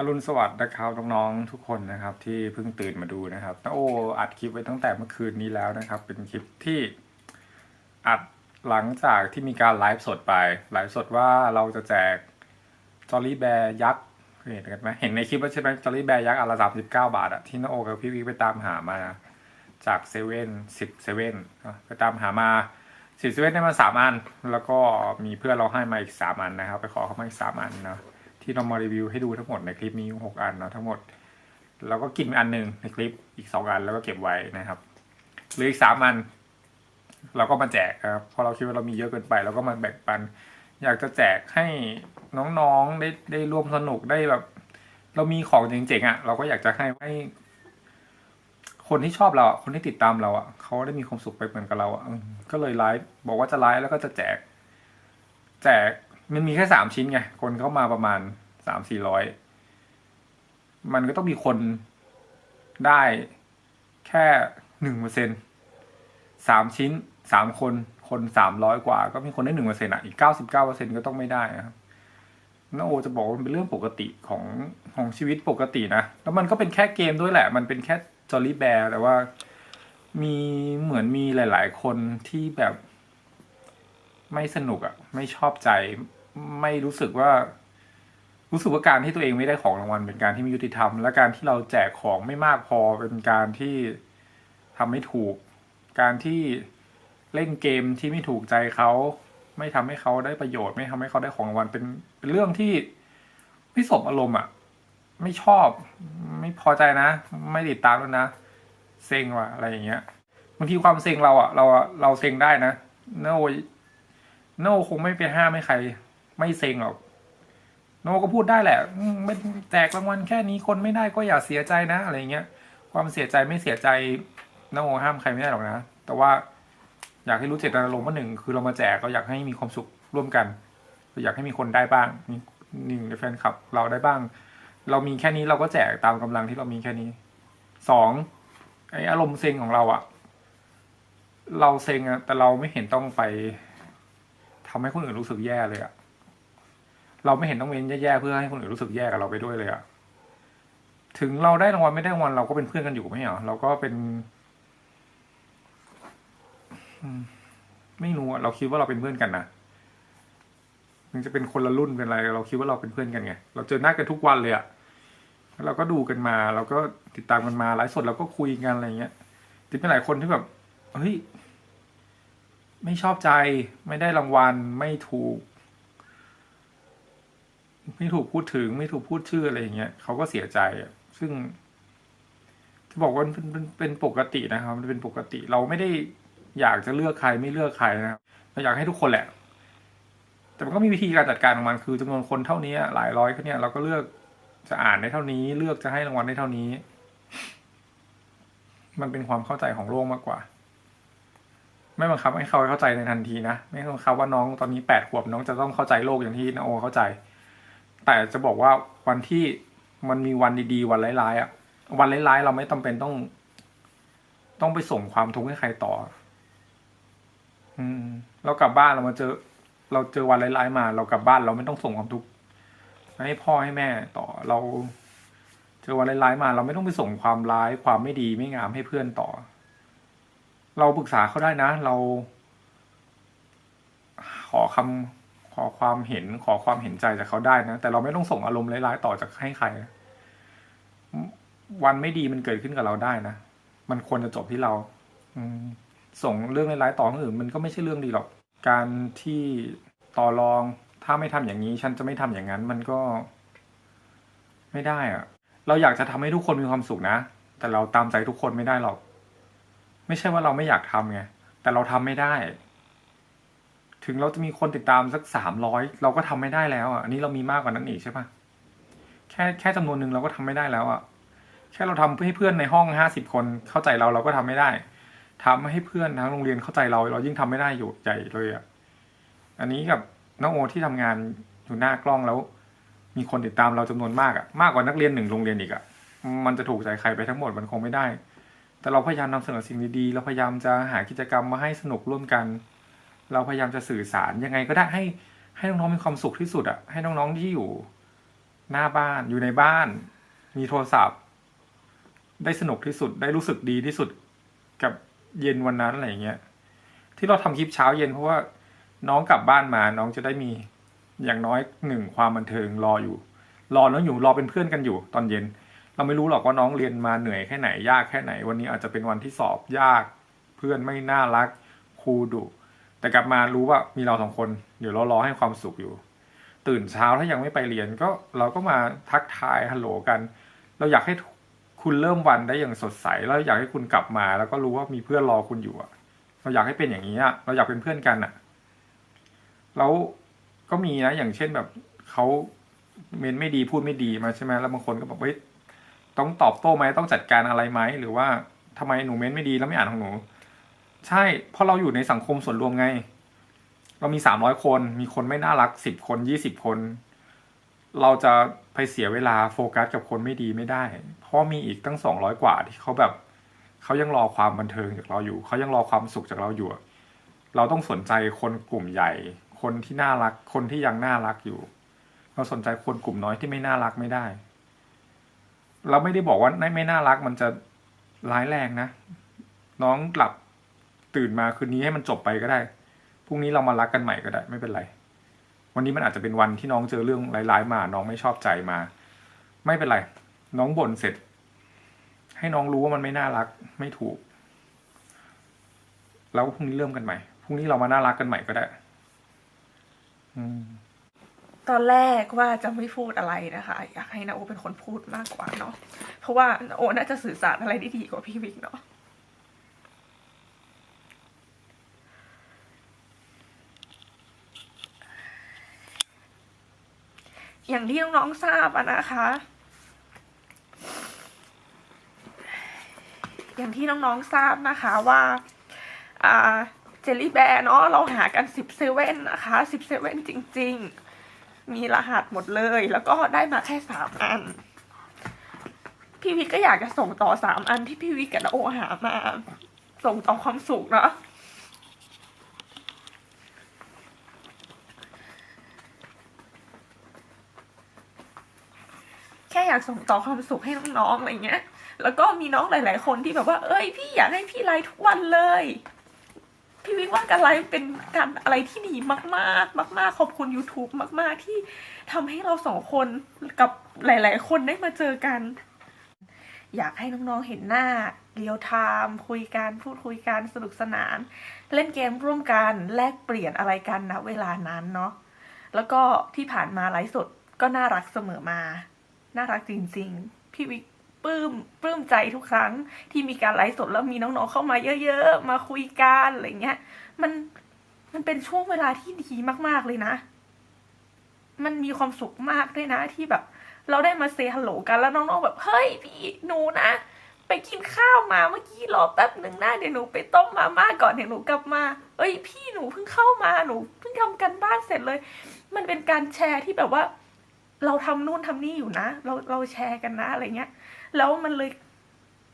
อรุณสวัสดิ์นะครับน้องๆทุกคนนะครับ ที่เพิ่งตื่นมาดูนะครับน้าโอ้อัดคลิปไว้ตั้งแต่เมื่อคืนนี้แล้วนะครับ เป็นคลิปที่อัดหลังจากที่มีการไลฟ์สดไปไลฟ์สดว่าเราจะแจกจอรี่แบร์ยักษ์เห็นกันไหมเห็นในคลิปแล้วใช่ไหมจอรี่แบร์ยักษ์อันละสามสิบเก้าบาทอะที่น้าโอกับพี่วิไปตามหามา จากเซเว่นสิบเซเว่นไปตามหามาสิบเซเว่นได้มาสามอัน แล้วก็มีเพื่อนเราให้มาอีกสามอันนะครับ ไปขอเขามาอีกสามอันเนาะ ที่เรามารีวิวให้ดูทั้งหมดในคลิปมีหกอันเนาะทั้งหมด เราก็กินไปอันหนึ่งในคลิปอีกสองอันแล้วก็เก็บไว้นะครับหลืออีกสามอัน เราก็มาแจกครับพราะเราคิดว่าเรามีเยอะเกินไปเราก็มาแบ่งปัน อยากจะแจกให้น้องๆได้ได้ร่วมสนุกได้แบบ เรามีของเจ๋งๆอะ เราก็อยากจะให้ให้คนที่ชอบเราอะคนที่ติดตามเราอะเขาได้มีความสุขไปเหมือนกับเราอะก็เลยไลฟ์บอกว่าจะไลฟ์แล้วก็จะแจก แจก มันมีแค่สามชิ้นไง คนเข้ามาประมาณสามสี่ร้อย มันก็ต้องมีคนได้แค่หนึ่งเปอร์เซ็นสามชิ้นสามคน คนสามร้อยกว่า ก็มีคนได้หนึ่งเปอร์เซ็นอะ อีกเก้าสิบเก้าเปอร์เซ็นก็ต้องไม่ได้นะครับน้าโอจะบอกว่ามันเป็นเรื่องปกติของของชีวิตปกตินะ แล้วมันก็เป็นแค่เกมด้วยแหละ มันเป็นแค่จอรี่แบร์แต่ว่ามีเหมือนมีหลาย ๆ คนที่แบบไม่สนุกอะ ไม่ชอบใจ ไม่รู้สึกว่า รู้สึกว่าการที่ตัวเองไม่ได้ของรางวัลเป็นการที่ไม่ยุติธรรม และการที่เราแจกของไม่มากพอเป็นการที่ทำไม่ถูก การที่เล่นเกมที่ไม่ถูกใจเขาไม่ทำให้เขาได้ประโยชน์ ไม่ทำให้เขาได้ของรางวัลเป็นเป็นเรื่องที่ไม่สมอารมณ์อะ ไม่ชอบ ไม่พอใจนะ ไม่ติดตามแล้วนะเซ็งว่ะอะไรอย่างเงี้ยบางทีความเซ็งเราอะ เราเราเซ็งได้นะโนโน่คงไม่ไปห้ามให้ใคร ไม่เซ็งหรอก โนก็พูดได้แหละไม่แจกรางวัลแค่นี้คนไม่ได้ก็อย่าเสียใจนะอะไรเงี้ย ความเสียใจไม่เสียใจโนห้ามใครไม่ได้หรอกนะ แต่ว่าอยากให้รู้เจตนารมณ์ว่าหนึ่งคือเรามาแจกเราอยากให้มีความสุขร่วมกันเราอยากให้มีคนได้บ้างหนึ่งในแฟนคลับเราได้บ้าง เรามีแค่นี้เราก็แจกตามกำลังที่เรามีแค่นี้สองไออารมณ์เซ็งของเราอะเราเซ็งอะแต่เราไม่เห็นต้องไปทำให้คนอื่นรู้สึกแย่เลยอะ เราไม่เห็นต้องเว้นแย่ๆเพื่อให้คนอื่นรู้สึกแย่กับเราไปด้วยเลยอะถึงเราได้รางวัลไม่ได้รางวัลเราก็เป็นเพื่อนกันอยู่ไม่เหรอเราก็เป็นไม่รู้อะเราคิดว่าเราเป็นเพื่อนกันนะมันจะเป็นคนละรุ่นเป็นอะไร เราคิดว่าเราเป็นเพื่อนกันไงเราเจอหน้ากันทุกวันเลยอะแล้วเราก็ดูกันมา เราก็ติดตามกันมาไลฟ์สดเราก็คุยกันอะไรเงี้ยติดเป็นหลายคนที่แบบเฮ้ยไม่ชอบใจไม่ได้รางวัลไม่ถูก ไม่ถูกพูดถึง ไม่ถูกพูดชื่ออะไรอย่างเงี้ยเขาก็เสียใจอะซึ่งจะบอกว่าเป็นเป็นปกตินะครับมันเป็นปกติ เราไม่ได้อยากจะเลือกใครไม่เลือกใครนะครับเราอยากให้ทุกคนแหละ แต่มันก็มีวิธีการจัดการของมันคือจำนวนคนเท่านี้หลายร้อยคนเนี่ยเราก็เลือกจะอ่านได้เท่านี้ เลือกจะให้รางวัลได้เท่านี้ มันเป็นความเข้าใจของโลกมากกว่า ไม่บังคับให้เขาเข้าใจในทันทีนะ ไม่บังคับว่าน้องตอนนี้แปดขวบน้องจะต้องเข้าใจโลกอย่างที่นโอเข้าใจ แต่จะบอกว่าวันที่มันมีวันดีๆ วันร้ายๆอะ วันร้ายๆเราไม่จาเป็นต้อง ต้องไปส่งความทุกข์ให้ใครต่อ อืม เรากลับบ้านเรามาเจอ เราเจอวันร้ายๆมา เรากลับบ้านเราไม่ต้องส่งความทุกข์ให้พ่อให้แม่ต่อเราเจอวันร้ายๆมา เราไม่ต้องไปส่งความร้ายความไม่ดีไม่งามให้เพื่อนต่อ เราปรึกษาเขาได้นะ เรา ขอคำ อความเห็นขอความเห็นใจจากเขาได้นะแต่เราไม่ต้องส่งอารมณ์ร้ายๆต่อจากให้ใครนะวันไม่ดีมันเกิดขึ้นกับเราได้นะมันควรจะจบที่เรา อืส่งเรื่องร้ายๆต่อคนอื่นมันก็ไม่ใช่เรื่องดีหรอก การที่ต่อรองถ้าไม่ทำอย่างนี้ ฉันจะไม่ทำอย่างนั้น มันก็ ไม่ได้อะเราอยากจะทำให้ทุกคนมีความสุขนะแต่เราตามใจทุกคนไม่ได้หรอก ไม่ใช่ว่าเราไม่อยากทำไงแต่เราทำไม่ได้ ถึงเราจะมีคนติดตามสักสามร้อยเราก็ทำไม่ได้แล้วอะอันนี้เรามีมากกว่านั้นอีกใช่ปะแค่แค่จำนวนหนึ่งเราก็ทำไม่ได้แล้วอะแค่เราทำให้เพื่อนในห้องห้าสิบคนเข้าใจเราเราก็ทำไม่ได้ทำให้เพื่อนทั้งโรงเรียนเข้าใจเรา เรายิ่งทำไม่ได้อยู่ใหญ่เลยอะอันนี้กับน้องโอที่ทำงานอยู่หน้ากล้องแล้ว มีคนติดตามเราจำนวนมากอะมากกว่านักเรียนหนึ่งโรงเรียนอีกอะมันจะถูกใจใครไปทั้งหมดมันคงไม่ได้ แต่เราพยายามนำเสนอสิ่งดีๆเราพยายามจะหากิจกรรมมาให้สนุกร่วมกัน เราพยายามจะสื่อสารยังไงก็ได้ให้ให้น้องๆมีความสุขที่สุดอะให้น้องๆที่อยู่หน้าบ้านอยู่ในบ้าน มีโทรศัพท์ ได้สนุกที่สุดได้รู้สึกดีที่สุดกับเย็นวันนั้นอะไรอย่างเงี้ยที่เราทำคลิปเช้าเย็นเพราะว่าน้องกลับบ้านมาน้องจะได้มีอย่างน้อยหนึ่งความบันเทิงรออยู่ รอน้องอยู่รอเป็นเพื่อนกันอยู่ ตอนเย็น เราไม่รู้หรอกว่าน้องเรียนมาเหนื่อยแค่ไหนยากแค่ไหน วันนี้อาจจะเป็นวันที่สอบยาก เพื่อนไม่น่ารักครูดุ แต่กลับมารู้ว่ามีเราสองคนเดี๋ยวเรารอให้ความสุขอยู่ ตื่นเช้าถ้ายังไม่ไปเรียนก็เราก็มาทักทายฮัลโหลกัน เราอยากให้คุณเริ่มวันได้อย่างสดใสแล้วอยากให้คุณกลับมา แล้วก็รู้ว่ามีเพื่อนรอคุณอยู่อะเราอยากให้เป็นอย่างนี้อะเราอยากเป็นเพื่อนกันอะแล้วก็มีนะอย่างเช่นแบบเขาเมนไม่ดีพูดไม่ดีมาใช่ไหมแล้วบางคนก็บอกเฮ้ยต้องตอบโต้ไหมต้องจัดการอะไรไหมหรือว่าทำไมหนูเมนไม่ดีแล้วไม่อ่านของหนู ใช่เพราะเราอยู่ในสังคมส่วนรวมไง เรามีสามร้อยคน มีคนไม่น่ารักสิบคนยี่สิบคน เราจะไปเสียเวลาโฟกัสกับคนไม่ดีไม่ได้ เพราะมีอีกตั้งสองร้อยกว่าที่เขาแบบเขายังรอความบันเทิงจากเราอยู่ เขายังรอความสุขจากเราอยู่ เราต้องสนใจคนกลุ่มใหญ่ คนที่น่ารัก คนที่ยังน่ารักอยู่ เราสนใจคนกลุ่มน้อยที่ไม่น่ารักไม่ได้ เราไม่ได้บอกว่าไม่น่ารักมันจะร้ายแรงนะ น้องหลับ ตื่นมาคืนนี้ให้มันจบไปก็ได้ พรุ่งนี้เรามารักกันใหม่ก็ได้ ไม่เป็นไร วันนี้มันอาจจะเป็นวันที่น้องเจอเรื่องร้ายๆมา น้องไม่ชอบใจมา ไม่เป็นไร น้องบ่นเสร็จ ให้น้องรู้ว่ามันไม่น่ารัก ไม่ถูก แล้วพรุ่งนี้เริ่มกันใหม่ พรุ่งนี้เรามาน่ารักกันใหม่ก็ได้ อืม ตอนแรกว่าจะไม่พูดอะไรนะคะ อยากให้นาโอเป็นคนพูดมากกว่าเนาะ เพราะว่านาโอน่าจะสื่อสารอะไรได้ดีกว่าพี่วิกเนาะ อย่างที่น้องๆทราบอะนะคะ อย่างที่น้องๆทราบนะคะว่าเจลลี่แบร์เนาะเราหากันสิบเซเว่นนะคะสิบเซเว่นจริง ๆ มีรหัสหมดเลย แล้วก็ได้มาแค่สามอัน พี่วิกก็อยากจะส่งต่อสามอันที่พี่วิกกับนโอหามา ส่งต่อความสุขเนาะ อยากส่งต่อความสุขให้น้องๆอะไรเงี้ย แล้วก็มีน้องหลาย ๆ คนที่แบบว่า เอ้ยพี่อยากให้พี่ไลฟ์ทุกวันเลย พี่วิกว่าการไลฟ์เป็นการอะไรที่ดีมากๆ มาก ๆ ขอบคุณ YouTube มาก ๆ ที่ทำให้เราสองคนกับหลาย ๆ คนได้มาเจอกัน อยากให้น้องๆเห็นหน้าเรียวไทม์คุยกันพูดคุยกันสนุกสนาน เล่นเกมร่วมกันแลกเปลี่ยนอะไรกันนะเวลานั้นเนาะแล้วก็ที่ผ่านมาไลฟ์สดก็น่ารักเสมอมา น่ารักจริง ๆ พี่วิกปลื้มปลื้มใจทุกครั้งที่มีการไลฟ์สดแล้วมีน้องๆเข้ามาเยอะๆ มาคุยกันอะไรเงี้ย มันมันเป็นช่วงเวลาที่ดีมากๆเลยนะ มันมีความสุขมากด้วยนะที่แบบ เราได้มาเซฮัลโหลกันแล้วน้องๆแบบ เฮ้ยพี่หนูนะ ไปกินข้าวมาเมื่อกี้รอแป๊บหนึ่งนะเดี๋ยวหนูไปต้มมาม่าก่อนเดี๋ยวหนูกลับมา เอ้ยพี่หนูเพิ่งเข้ามาหนูเพิ่งทำกันบ้านเสร็จเลย มันเป็นการแชร์ที่แบบว่า เราทำนู่นทำนี่อยู่นะ เราเราแชร์กันนะอะไรเงี้ย แล้วมันเลย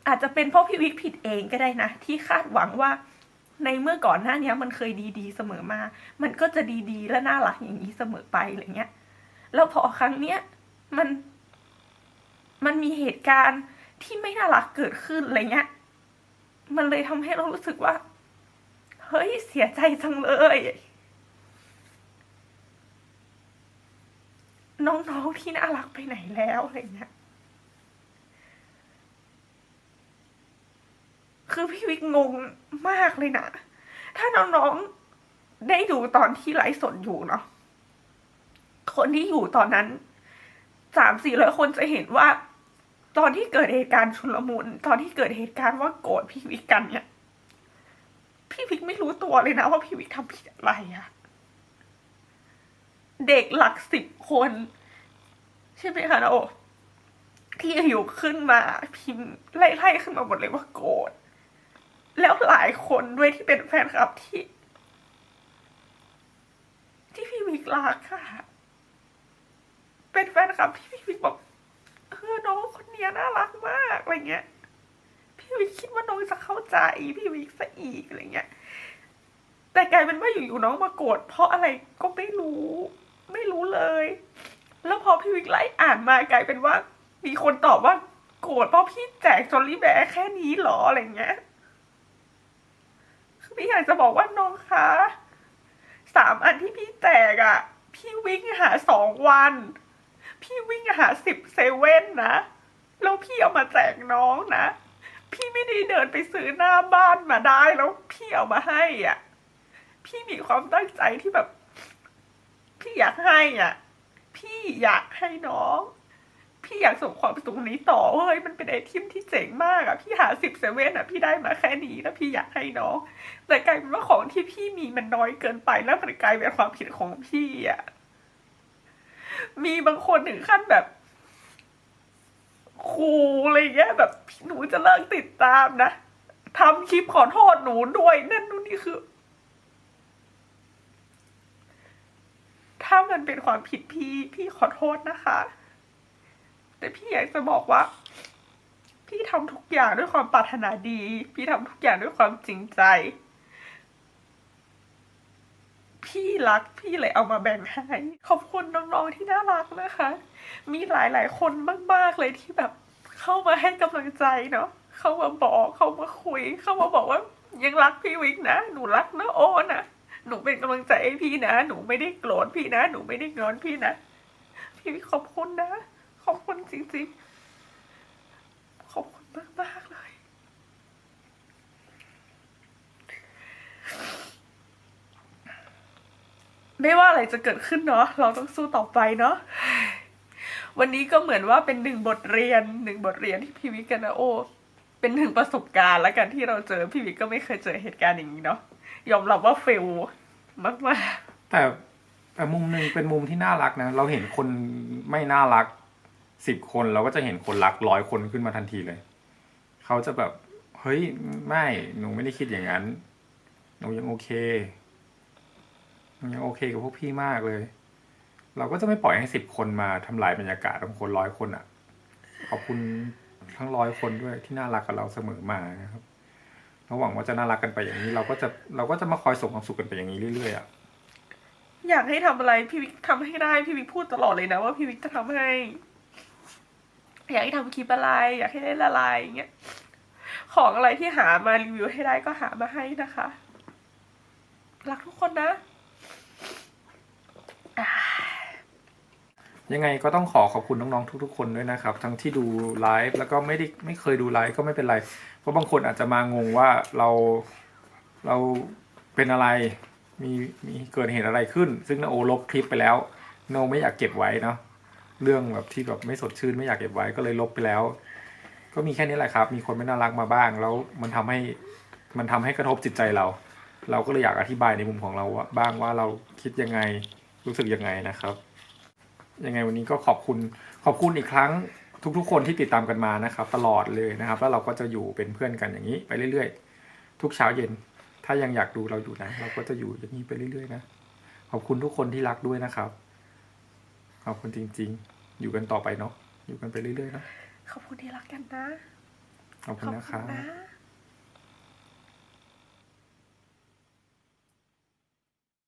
อาจจะเป็นเพราะพี่วิกผิดเองก็ได้นะ ที่คาดหวังว่า ในเมื่อก่อนหน้านี้มันเคยดีๆเสมอมา มันก็จะดีๆและน่ารักอย่างนี้เสมอไปอะไรเงี้ย แล้วพอครั้งเนี้ยมัน มันมีเหตุการณ์ที่ไม่น่ารักเกิดขึ้นอะไรเงี้ย มันเลยทำให้เรารู้สึกว่า เฮ้ยเสียใจจังเลย น้องๆที่น่ารักไปไหนแล้วอะไรเงี้ย คือพี่วิกงงมากเลยนะ ถ้าน้องๆได้ดูตอนที่ไลฟ์สดอยู่เนาะ คนที่อยู่ตอนนั้นสามสี่ร้อยคนจะเห็นว่า ตอนที่เกิดเหตุการณ์ชุลมุนตอนที่เกิดเหตุการณ์ว่าโกรธพี่วิกกันเนี่ย พี่วิกไม่รู้ตัวเลยนะว่าพี่วิกทำผิดอะไรอะ เด็กหลักสิบคน ใช่ไหมคะนาโอที่อยู่ขึ้นมาพิมพ์ไล่ๆขึ้นมาหมดเลยว่าโกรธแล้วหลายคนด้วยที่เป็นแฟนคลับที่ ที่พี่วิกรักค่ะ เป็นแฟนคลับที่พี่วิกบอกเออน้องคนนี้น่ารักมากอะไรเงี้ย พี่วิกคิดว่าน้องจะเข้าใจ พี่วิกซะอีกอะไรเงี้ยแต่กลายเป็นว่าอยู่ๆน้องมาโกรธเพราะอะไรก็ไม่รู้ ไม่รู้เลย แล้วพอพี่วิกไล่อ่านมากลายเป็นว่า มีคนตอบว่า โกรธเพราะพี่แจกจอลลี่แบร์แค่นี้หรออะไรเงี้ยพี่อยากจะบอกว่าน้องคะสามอันที่พี่แจกอะ่ะ พี่วิ่งหาสองวัน พี่วิ่งหาสิบเซเว่นนะแล้วพี่เอามาแจกน้องนะ พี่ไม่ได้เดินไปซื้อหน้าบ้านมาได้แล้วพี่เอามาให้อะ พี่มีความตั้งใจที่แบบ พี่อยากให้อะ พี่อยากให้น้อง พี่อยากส่งความสุขนี้ต่อเฮ้ยมันเป็นไอเทมที่เจ๋งมากอะ พี่หาสิบเซเว่นอะ พี่ได้มาแค่นี้แล้วพี่อยากให้น้อง แต่กลายเป็นว่าของที่พี่มีมันน้อยเกินไปแล้วมันกลายเป็นความผิดของพี่อะ มีบางคนถึงขั้นแบบครูอะไรเงี้ยแบบหนูจะเลิกติดตามนะทำคลิปขอโทษหนูด้วยนั่นนู่นนี่คือ ถ้ามันเป็นความผิดพี่ พี่ขอโทษนะคะ แต่พี่อยากจะบอกว่า พี่ทำทุกอย่างด้วยความปรารถนาดี พี่ทำทุกอย่างด้วยความจริงใจ พี่รักพี่เลยเอามาแบ่งให้ขอบคุณน้องๆที่น่ารักนะคะ มีหลายๆคนมากๆเลยที่แบบเข้ามาให้กำลังใจเนาะเข้ามาบอกเข้ามาคุย เข้ามาบอกว่ายังรักพี่วิกนะ หนูรักนะโอนะ หนูเป็นกำลังใจให้พี่นะ หนูไม่ได้โกรธพี่นะ หนูไม่ได้งอนพี่นะ พี่วิกขอบคุณนะ ขอบคุณจริงๆ ขอบคุณมากๆเลย ไม่ว่าอะไรจะเกิดขึ้นเนาะ เราต้องสู้ต่อไปเนาะ วันนี้ก็เหมือนว่าเป็นหนึ่งบทเรียนหนึ่งบทเรียนที่พี่วิกกับนะโอเป็นหนึ่งประสบการณ์แล้วกันที่เราเจอพี่วิกก็ไม่เคยเจอเหตุการณ์อย่างนี้เนาะ ยอมรับว่าเฟลมากมากแต่แต่มุมหนึ่งเป็นมุมที่น่ารักนะ เราเห็นคนไม่น่ารักสิบคนเราก็จะเห็นคนรักร้อยคนขึ้นมาทันทีเลย เขาจะแบบเฮ้ยไม่หนูไม่ได้คิดอย่างนั้น หนูยังโอเคหนูยังโอเคกับพวกพี่มากเลย เราก็จะไม่ปล่อยให้สิบคนมาทำลายบรรยากาศของคนร้อยคนอะ ขอบคุณทั้งร้อยคนด้วยที่น่ารักกับเราเสมอมานะครับ เราหวังว่าจะน่ารักกันไปอย่างนี้ เราก็จะเราก็จะมาคอยส่งความสุขกันไปอย่างนี้เรื่อยๆอะอยากให้ทำอะไรพี่วิกทำให้ได้พี่วิกพูดตลอดเลยนะว่าพี่วิกจะทำให้ อยากให้ทำคลิปอะไร อยากให้เล่นอะไรอย่างเงี้ยของอะไรที่หามารีวิวให้ได้ก็หามาให้นะคะ รักทุกคนนะ ยังไงก็ต้องขอขอบคุณน้องๆทุก ๆ คนด้วยนะครับ ทั้งที่ดูไลฟ์แล้วก็ไม่ได้ไม่เคยดูไลฟ์ก็ไม่เป็นไร เพราะบางคนอาจจะมางงว่าเราเราเป็นอะไรมีมีเกิดเหตุอะไรขึ้น ซึ่งนโอลบคลิปไปแล้วโนไม่อยากเก็บไว้เนาะเรื่องแบบที่แบบไม่สดชื่นไม่อยากเก็บไว้ก็เลยลบไปแล้ว ก็มีแค่นี้แหละครับ มีคนไม่น่ารักมาบ้าง แล้วมันทำให้มันทำให้กระทบจิตใจเรา เราก็เลยอยากอธิบายในมุมของเราว่าบ้างว่าเราคิดยังไงรู้สึกยังไงนะครับ ยังไงวันนี้ก็ขอบคุณขอบคุณอีกครั้งทุกๆ คนที่ติดตามกันมานะครับ ตลอดเลยนะครับ แล้วเราก็จะอยู่เป็นเพื่อนกันอย่างนี้ไปเรื่อยๆ ทุกเช้าเย็น ถ้ายังอยากดูเราอยู่นะ เราก็จะอยู่อย่างนี้ไปเรื่อยๆนะขอบคุณทุกคนที่รักด้วยนะครับขอบคุณจริง ๆ อยู่กันต่อไปเนาะอยู่กันไปเรื่อยๆนะขอบคุณที่รักกันนะขอบคุขณอบนะคคุรัณบนะ